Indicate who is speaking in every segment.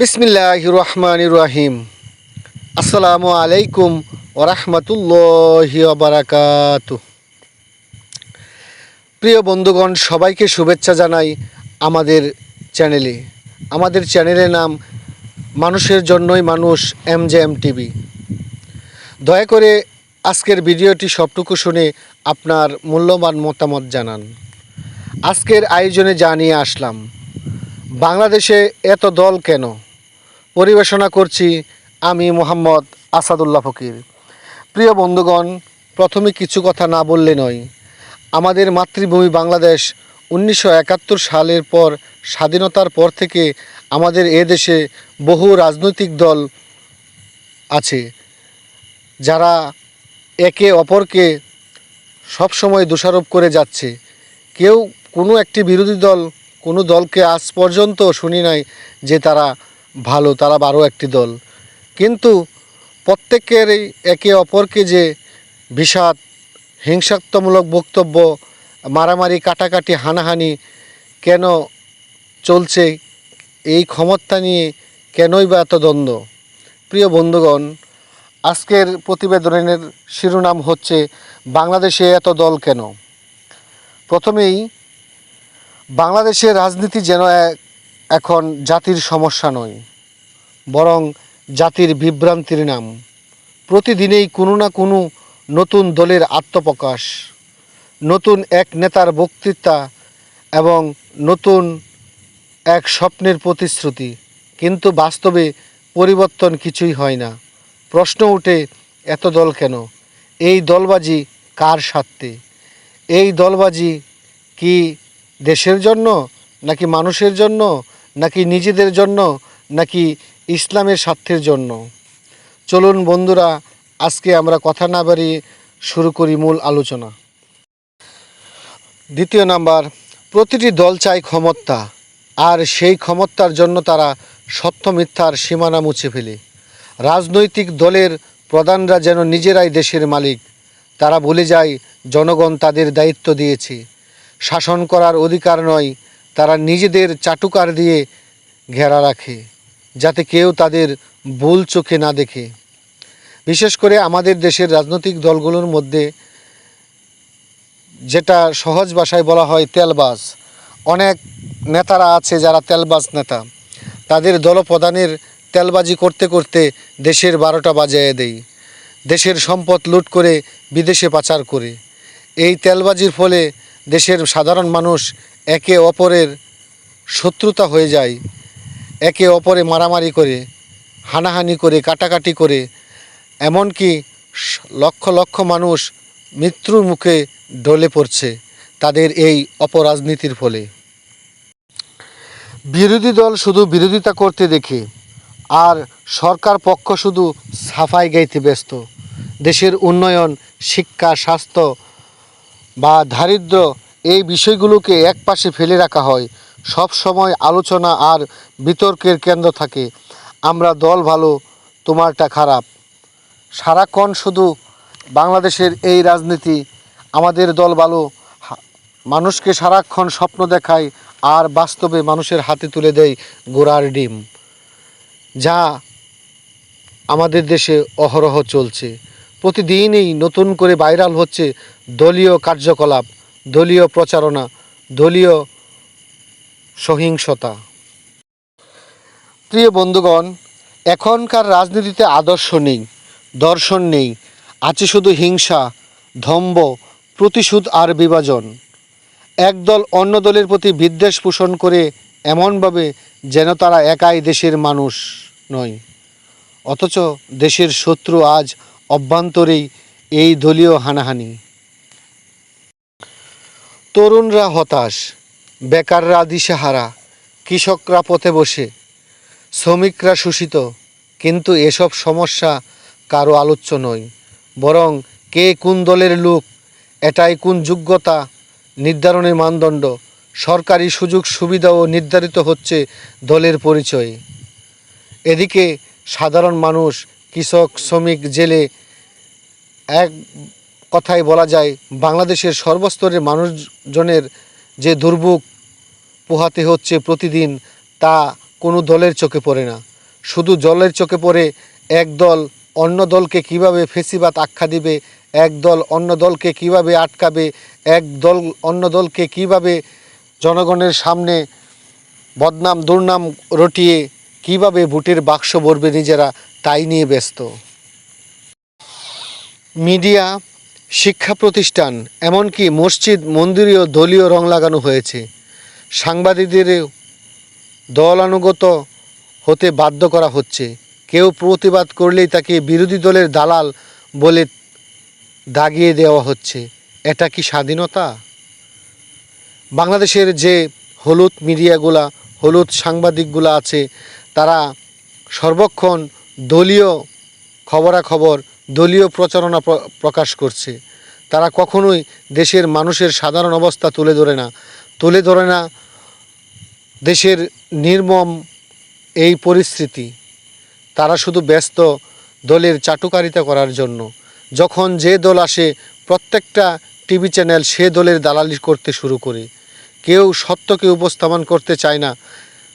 Speaker 1: বিসমিল্লাহ রহমান রাহিম। আসসালামু আলাইকুম ওরহমতুল্লাহ বারাকাত প্রিয় বন্ধুগণ, সবাইকে শুভেচ্ছা জানাই আমাদের চ্যানেলে। আমাদের চ্যানেলের নাম মানুষের জন্যই মানুষ এম জে এম টিভি। দয়া করে আজকের ভিডিওটি সবটুকু শুনে আপনার মূল্যবান মতামত জানান। আজকের আয়োজনে জানিয়ে আসলাম বাংলাদেশে এত দল কেন? পরিবেশনা করছি আমি মোহাম্মদ আসাদুল্লাহ ফকির। প্রিয় বন্ধুগণ, প্রথমে কিছু কথা না বললে নয়। আমাদের মাতৃভূমি বাংলাদেশ উনিশশো একাত্তর সালের পর স্বাধীনতার পর থেকে আমাদের এ দেশে বহু রাজনৈতিক দল আছে, যারা একে অপরকে সবসময় দোষারোপ করে যাচ্ছে। কেউ কোনো একটি বিরোধী দল কোনো দলকে আজ পর্যন্ত শুনি নাই যে তারা ভালো, তারা বারো একটি দল। কিন্তু প্রত্যেকেরই একে অপরকে যে বিষাদ, হিংসাত্মমূলক বক্তব্য, মারামারি, কাটাকাটি, হানাহানি কেন চলছে, এই ক্ষমতা নিয়ে কেনই বা এত দ্বন্দ্ব? প্রিয় বন্ধুগণ, আজকের প্রতিবেদনের শিরোনাম হচ্ছে, বাংলাদেশে এত দল কেন? প্রথমেই বাংলাদেশের রাজনীতি যেন এখন জাতির সমস্যা নয়, বরং জাতির বিভ্রান্তির নাম। প্রতিদিনেই কোনো না কোনো নতুন দলের আত্মপ্রকাশ, নতুন এক নেতার বক্তৃতা এবং নতুন এক স্বপ্নের প্রতিশ্রুতি। কিন্তু বাস্তবে পরিবর্তন কিছুই হয় না। প্রশ্ন ওঠে এত দল কেন? এই দলবাজি কার স্বার্থে? এই দলবাজি কি দেশের জন্য নাকি মানুষের জন্য নাকি নিজেদের জন্য নাকি ইসলামের স্বার্থের জন্য? চলুন বন্ধুরা, আজকে আমরা কথা না বাড়িয়ে শুরু করি মূল আলোচনা। দ্বিতীয় নাম্বার, প্রতিটি দল চায় ক্ষমতা, আর সেই ক্ষমতার জন্য তারা সত্য মিথ্যার সীমানা মুছে ফেলে। রাজনৈতিক দলের প্রধানরা যেন নিজেরাই দেশের মালিক, তারা বলে যায় জনগণ তাদের দায়িত্ব দিয়েছে। শাসন করার অধিকার নয়, তারা নিজেদের চাটুকার দিয়ে ঘেরা রাখে, যাতে কেউ তাদের ভুল চোখে না দেখে। বিশেষ করে আমাদের দেশের রাজনৈতিক দলগুলোর মধ্যে যেটা সহজ ভাষায় বলা হয় তেলবাজ। অনেক নেতারা আছে যারা তেলবাজ নেতা। তাদের দলপ্রধানের তেলবাজি করতে করতে দেশের বারোটা বাজায় দেয়। দেশের সম্পদ লুট করে বিদেশে পাচার করে। এই তেলবাজির ফলে দেশের সাধারণ মানুষ একে অপরের শত্রুতা হয়ে যায়, একে অপরে মারামারি করে, হানাহানি করে, কাটাকাটি করে, এমনকি লক্ষ লক্ষ মানুষ মৃত্যুর মুখে ঢলে পড়ছে তাদের এই অপরাজনীতির ফলে। বিরোধী দল শুধু বিরোধিতা করতে দেখে, আর সরকার পক্ষ শুধু সাফাই গাইতে ব্যস্ত। দেশের উন্নয়ন, শিক্ষা, স্বাস্থ্য বা দারিদ্র এই বিষয়গুলোকে একপাশে ফেলে রাখা হয়। সব সময় আলোচনা আর বিতর্কের কেন্দ্র থাকে। আমরা দল ভালো, তোমারটা খারাপ। সারাক্ষণ শুধু বাংলাদেশের এই রাজনীতি, আমাদের দল ভালো। মানুষকে সারাক্ষণ স্বপ্ন দেখায় আর বাস্তবে মানুষের হাতে তুলে দেয় গোড়ার ডিম। যা আমাদের দেশে অহরহ চলছে। প্রতিদিনই নতুন করে ভাইরাল হচ্ছে দলীয় কার্যকলাপ, দলীয় প্রচারণা, দলীয় সহিংসতা। প্রিয় বন্ধুগণ, এখনকার রাজনীতিতে আদর্শ নেই, দর্শন নেই, আছে শুধু হিংসা ধম্ব প্রতিশোধ আর বিভাজন। একদল অন্য দলের প্রতি বিদ্বেষ পোষণ করে এমনভাবে যেন তারা একাই দেশের মানুষ নয়, অথচ দেশের শত্রু আজ অভ্যন্তরেই এই দলীয় হানাহানি। তরুণরা হতাশ, বেকাররা দিশেহারা, কৃষকরা পথে বসে, শ্রমিকরা শোষিত, কিন্তু এসব সমস্যা কারও আলোচ্য নয়, বরং কে কোন দলের লোক, এটাই কোন যোগ্যতা, নির্ধারণের মানদণ্ড, সরকারি সুযোগ সুবিধাও নির্ধারিত হচ্ছে দলের পরিচয়ে। এদিকে সাধারণ মানুষ কৃষক, শ্রমিক, জেলে এক কথায় বলা যায়, বাংলাদেশের সর্বস্তরের মানুষজনের যে দুর্ভোগ পোহাতে হচ্ছে প্রতিদিন, তা কোনো দলের চোখে পড়ে না। শুধু জলের চোখে পড়ে, এক দল অন্য দলকে কীভাবে ফেসিবাদ আখ্যা দিবে, এক দল অন্য দলকে কীভাবে আটকাবে, এক দল অন্য দলকে কীভাবে জনগণের সামনে বদনাম, দুর্নাম রটিয়ে কীভাবে ভোটের বাক্স ভরবে নিজেরা, তাই নিয়ে ব্যস্ত। মিডিয়া, শিক্ষা প্রতিষ্ঠান, এমনকি মসজিদ মন্দিরেও দলীয় রং লাগানো হয়েছে। সাংবাদিকদেরও দলানুগত হতে বাধ্য করা হচ্ছে। কেউ প্রতিবাদ করলেই তাকে বিরোধী দলের দালাল বলে দাগিয়ে দেওয়া হচ্ছে। এটা কি স্বাধীনতা? বাংলাদেশের যে হলুদ মিডিয়াগুলা, হলুদ সাংবাদিকগুলো আছে তারা সর্বক্ষণ দলীয় খবরাখবর, দলীয় প্রচারণা প্রকাশ করছে। তারা কখনোই দেশের মানুষের সাধারণ অবস্থা তুলে ধরে না। তুলে ধরে না দেশের নির্মম এই পরিস্থিতি। তারা শুধু ব্যস্ত দলের চাটুকারিতা করার জন্য। যখন যে দল আসে, প্রত্যেকটা টিভি চ্যানেল সে দলের দালালি করতে শুরু করে। কেউ সত্যকে উপস্থাপন করতে চায় না।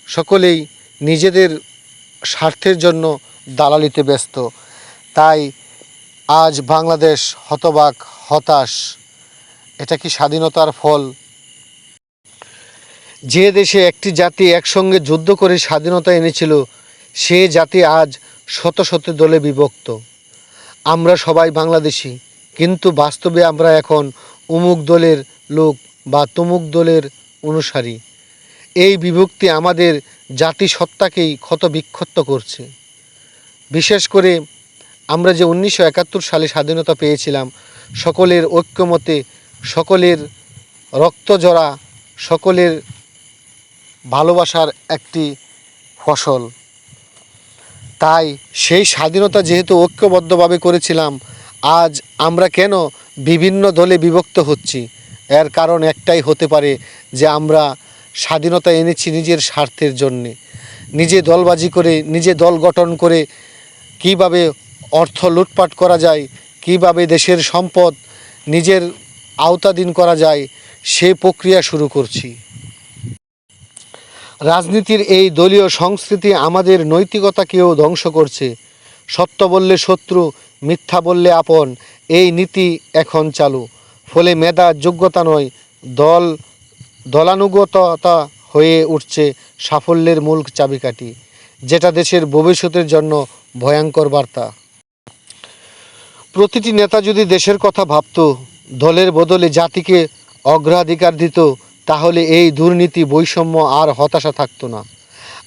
Speaker 1: সকলেই নিজেদের স্বার্থের জন্য দালালিতে ব্যস্ত। তাই আজ বাংলাদেশ হতবাক, হতাশ। এটা কি স্বাধীনতার ফল? যে দেশে একটি জাতি একসঙ্গে যুদ্ধ করে স্বাধীনতা এনেছিল, সে জাতি আজ শত শত দলে বিভক্ত। আমরা সবাই বাংলাদেশি, কিন্তু বাস্তবে আমরা এখন অমুক দলের লোক বা তমুক দলের অনুসারী। এই বিভক্তি আমাদের জাতিসত্তাকেই ক্ষত বিক্ষত করছে। বিশেষ করে আমরা যে উনিশশো একাত্তর সালে স্বাধীনতা পেয়েছিলাম, সকলের ঐক্যমতে, সকলের রক্তজরা, সকলের ভালোবাসার একটি ফসল। তাই সেই স্বাধীনতা যেহেতু ঐক্যবদ্ধভাবে করেছিলাম, আজ আমরা কেন বিভিন্ন দলে বিভক্ত হচ্ছি? এর কারণ একটাই হতে পারে যে আমরা স্বাধীনতা এনেছি নিজের স্বার্থের জন্যে। নিজে দলবাজি করে, নিজে দল গঠন করে কীভাবে অর্থ লুটপাট করা যায়, কীভাবে দেশের সম্পদ নিজের আওতাধীন করা যায়, সে প্রক্রিয়া শুরু করছি। রাজনীতির এই দলীয় সংস্কৃতি আমাদের নৈতিকতাকেও ধ্বংস করছে। সত্য বললে শত্রু, মিথ্যা বললে আপন, এই নীতি এখন চালু। ফলে মেধা যোগ্যতা নয়, দল দলানুগততা হয়ে উঠছে সাফল্যের মূল চাবিকাঠি, যেটা দেশের ভবিষ্যতের জন্য ভয়ঙ্কর বার্তা। প্রতিটি নেতা যদি দেশের কথা ভাবত, দলের বদলে জাতিকে অগ্রাধিকার দিত, তাহলে এই দুর্নীতি, বৈষম্য আর হতাশা থাকতো না।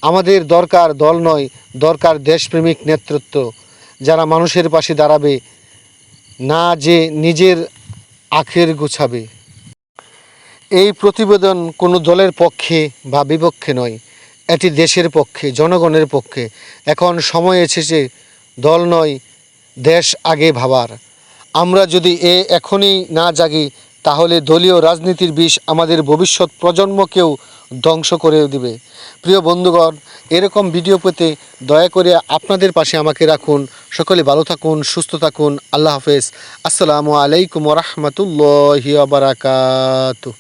Speaker 1: আমাদের দরকার দল নয়, দরকার দেশপ্রেমিক নেতৃত্ব, যারা মানুষের পাশে দাঁড়াবে, না যে নিজের আখের গুছাবে। এই প্রতিবেদন কোনো দলের পক্ষে বা বিপক্ষে নয়। এটি দেশের পক্ষে, জনগণের পক্ষে। এখন সময় এসেছে, দল নয়, দেশ আগে ভাবার। আমরা যদি এ এখনই না জাগি, তাহলে দলীয় রাজনীতির বিষ আমাদের ভবিষ্যৎ প্রজন্মকেও ধ্বংস করে দিবে। প্রিয় বন্ধুগণ, এরকম ভিডিও পেতে দয়া করে আপনাদের পাশে আমাকে রাখুন। সকলে ভালো থাকুন, সুস্থ থাকুন। আল্লাহ হাফেজ। আসসালামু আলাইকুম রহমতুল্লাহ বারাকাতু।